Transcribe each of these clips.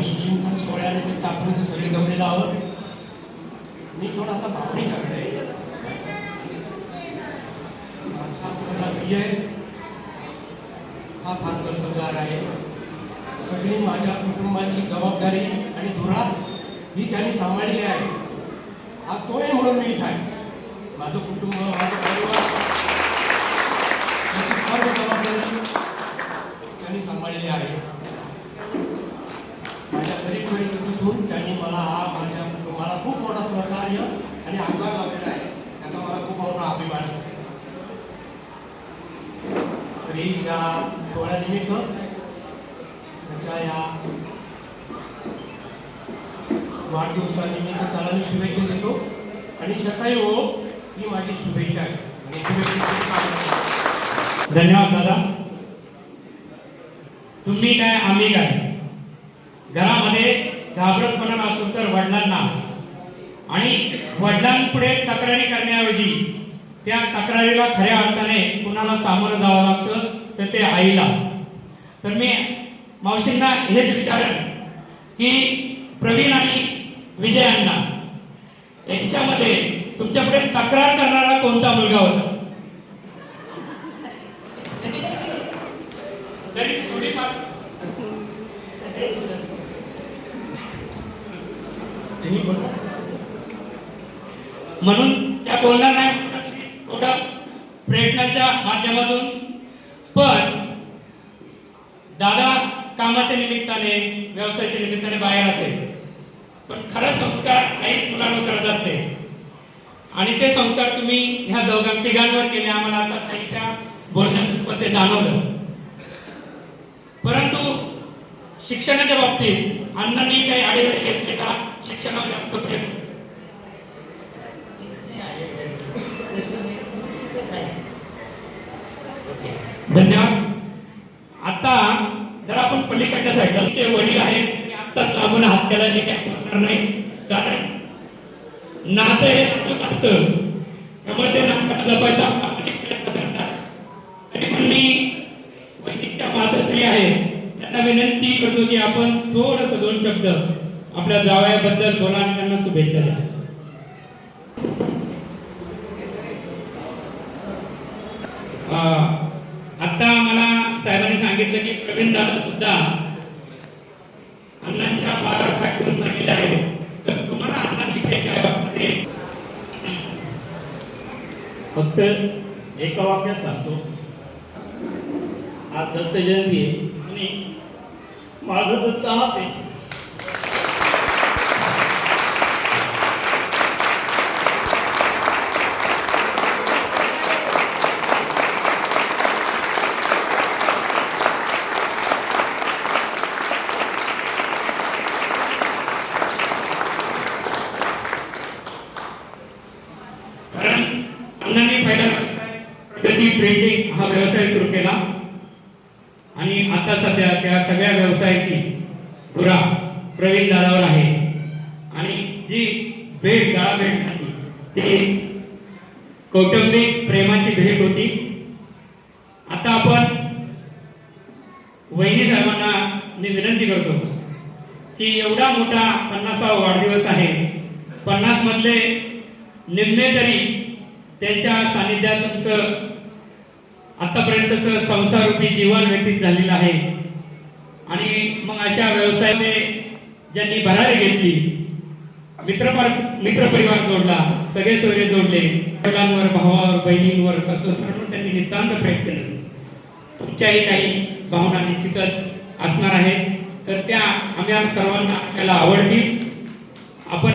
विश्वचिंतन सोहळ्यानिमित्त आपण इथे सगळे जमलेलो आहोत. मी थोडा आता भावनिक आहे. माझा आपला विजय हा फार कर्तबगार आहे. सगळी माझ्या कुटुंबाची जबाबदारी आणि धुरा ही त्यांनी सांभाळलेली आहे. हा तो आहे म्हणून मी इथं आहे. माझं कुटुंब माझं परिवार सर्व जबाबदारी त्यांनी सांभाळलेली आहे माझ्या गरीब परिस्थितीतून त्यांनी मला हा माझ्या कुटुंबाला खूप मोठा सहकार्य आणि हातभार लावलेला आहे त्याचा मला खूप आवडून अभिमान तरी या सोहळ्यानिमित्त त्याच्या या वाढदिवसानिमित्त त्याला मी शुभेच्छा देतो. आणि शतायू हो ही माझी शुभेच्छा आहे. धन्यवाद दादा. तुम्ही काय आम्ही काय? घरामध्ये घाबरतपणा नसून तर वडिलांना. आणि वडिलांपुढे तक्रारी करण्याऐवजी त्या तक्रारीला खऱ्या अर्थाने कुणाला सामोरं जावं लागतं तर ते आईला. तर मी मावशींना हेच विचारेन की प्रवीण आणि विजयांना यांच्यामध्ये तुमच्यापुढे तक्रार करणारा कोणता मुलगा होता? तरी थोडीफार तुम्ही बोला. म्हणून त्या बोलणार नाही थोडं प्रयत्नाच्या माध्यमातून. पण दादा कामाच्या निमित्ताने व्यवसायाच्या निमित्ताने बाहेर असेल. पण खरा संस्कार आईच मुलांवर करत असते. आणि ते संस्कार तुम्ही ह्या दोघां तिघांवर केले आम्हाला आता ताईच्या बोलण्यात ते जाणवलं. परंतु शिक्षणाच्या बाबतीत अण्णांनी काही आडेवेळे घेतले का? शिक्षणावर जास्त प्रेम धन्यवाद आता जर आपण पलीकडच्या साईडला जे वडील आहेत. ते आत्ताच लागून हात केला जे काही होणार नाही. कारण नातं हे नाजूक असतं. त्यामुळे ते नातं जपायचा आपण प्रयत्न करतात. आणि पण मी वैदिकच्या मातोश्री आहे. त्यांना विनंती करतो की आपण थोडस दोन शब्द आपल्या जावयाबद्दल बोला आणि त्यांना शुभेच्छा द्या. अं, सांगितलं की प्रवीण दादा सुद्धा अण्णांच्या पायावर काय करून सांगितले आहे तर तुम्हाला अण्णांविषयी काय वाटते फक्त एका वाक्यात सांगतो. आज दत्त जयंती आहे आणि माझं दत्त हाच आहे कारण अण्णांनी पहिला व्यवसाय प्रगती हा व्यवसाय सुरू केला. आणि आता सध्या त्या सगळ्या व्यवसायाची धुरा प्रवीण दादावर आहे. आणि जी भेट गाळा भेट झाली ती कौटुंबिक प्रेमाची भेट होती. आता आपण वहिनी साहेबांना मी विनंती करतो की एवढा मोठा पन्नासावा वाढदिवस आहे. पन्नास मधले निम्मे तरी त्यांच्या सानिध्यात तुमचं आतापर्यंतच संसारूपी जीवन व्यतीत झालेलं आहे. आणि मग अशा व्यवसायाने ज्यांनी भरारी घेतली मित्रपर मित्रपरिवार जोडला सगळे सोयरे जोडले वडिलांवर भावावर बहिणींवर सासूसांवर त्यांनी नितांत प्रयत्न केलं. तुमच्याही काही भावना निश्चितच असणार आहेत. तर त्या आम्ही सर्वांना त्याला आवडतील. आपण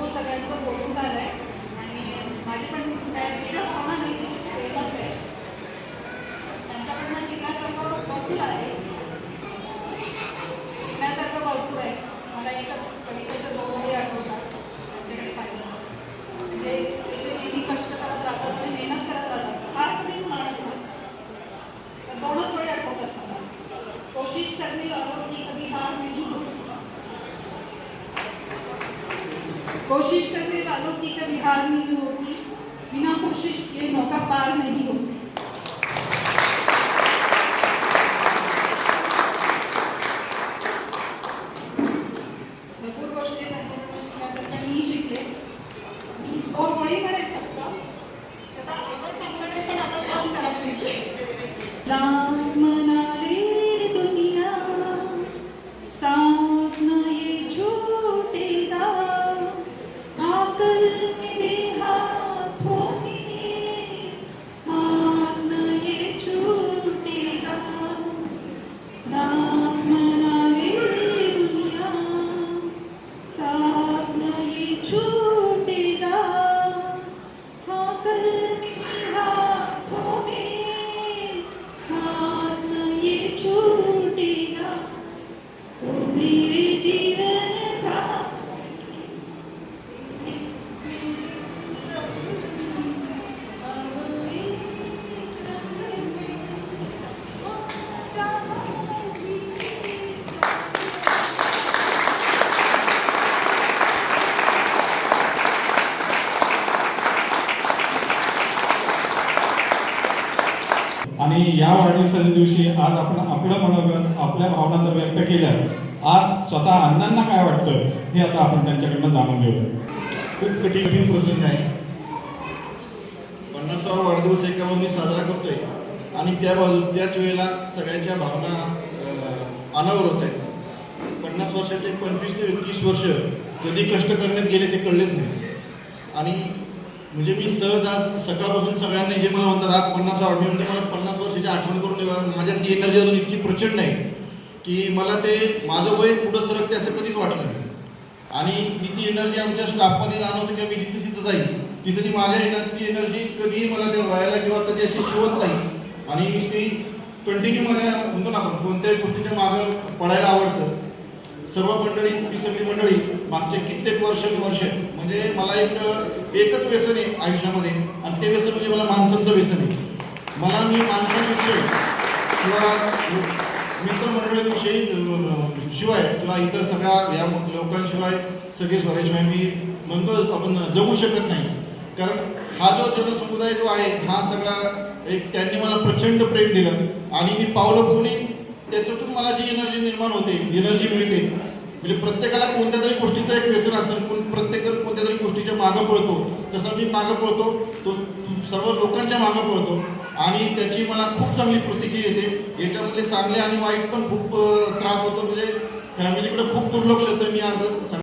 हार नहीं होती. बिना कोशिश के मौका पार नहीं होता. भरपूर गोष्टी मी शिकले. फक्त. आता पण आता काम करावं लागेल आणि या वाढदिवसाच्या दिवशी आज आपण आपलं मनोगत आपल्या भावना जर व्यक्त केल्या आज स्वतः अण्णांना काय वाटतं हे आता आपण त्यांच्याकडनं जाणून घेऊया. खूप कठीण कठीण प्रसंग आहे पन्नासावा वाढदिवस एका मी साजरा करतोय. आणि त्या बाजू त्याच वेळेला सगळ्यांच्या भावना अनावर होत आहेत. पन्नास वर्षाचे पंचवीस ते तीस वर्ष कधी कष्ट करण्यात गेले ते कळलेच नाही. आणि म्हणजे मी सहज आज सकाळपासून सगळ्यांनी जे मला म्हणतात आज पन्नास आठवण म्हणजे मला पन्नास वर्षाची आठवण करून देवा माझ्यात ती एनर्जी अजून इतकी प्रचंड आहे की मला ते माझं वय पुढं सरकते असं कधीच वाटलं नाही. आणि मी ती एनर्जी आमच्या स्टाफमध्ये जाणवते किंवा मी जिथे तिथं जाईल तिथे ती माझ्या एनर्जी एनर्जी कधीही मला ते व्हायला किंवा कधी अशी शिवत नाही. आणि मी ती कंटिन्यू मला म्हणतो ना आपण कोणत्याही गोष्टीच्या मागं पडायला आवडतं. सर्व मंडळी ती सगळी मंडळी मागचे कित्येक वर्ष वर्ष म्हणजे मला एक एकच व्यसन आहे आयुष्यामध्ये. आणि ते व्यसन म्हणजे मला माणसांचं व्यसन आहे. मला मी माणसांविषयी किंवा मित्रमंडळींविषयी शिवाय किंवा इतर सगळ्या या लोकांशिवाय सगळे स्वराशिवाय मी म्हणतो आपण जगू शकत नाही. कारण हा जो जनसमुदाय जो आहे हा सगळा एक त्यांनी मला प्रचंड प्रेम दिलं. आणि मी पावलं पावली त्याच्यातून मला जी एनर्जी निर्माण होते एनर्जी मिळते. म्हणजे प्रत्येकाला कोणत्या तरी गोष्टीचं एक व्यसन असेल कोण प्रत्येक कोणत्या तरी गोष्टीच्या मागं पळतो. तसं मी मागं पळतो तो सर्व लोकांच्या मागं पळतो. आणि त्याची मला खूप चांगली प्रतिक्रिया येते. याच्यामध्ये चांगले आणि वाईट पण खूप त्रास होतो. म्हणजे फॅमिलीकडे खूप दुर्लक्ष होतं. मी आज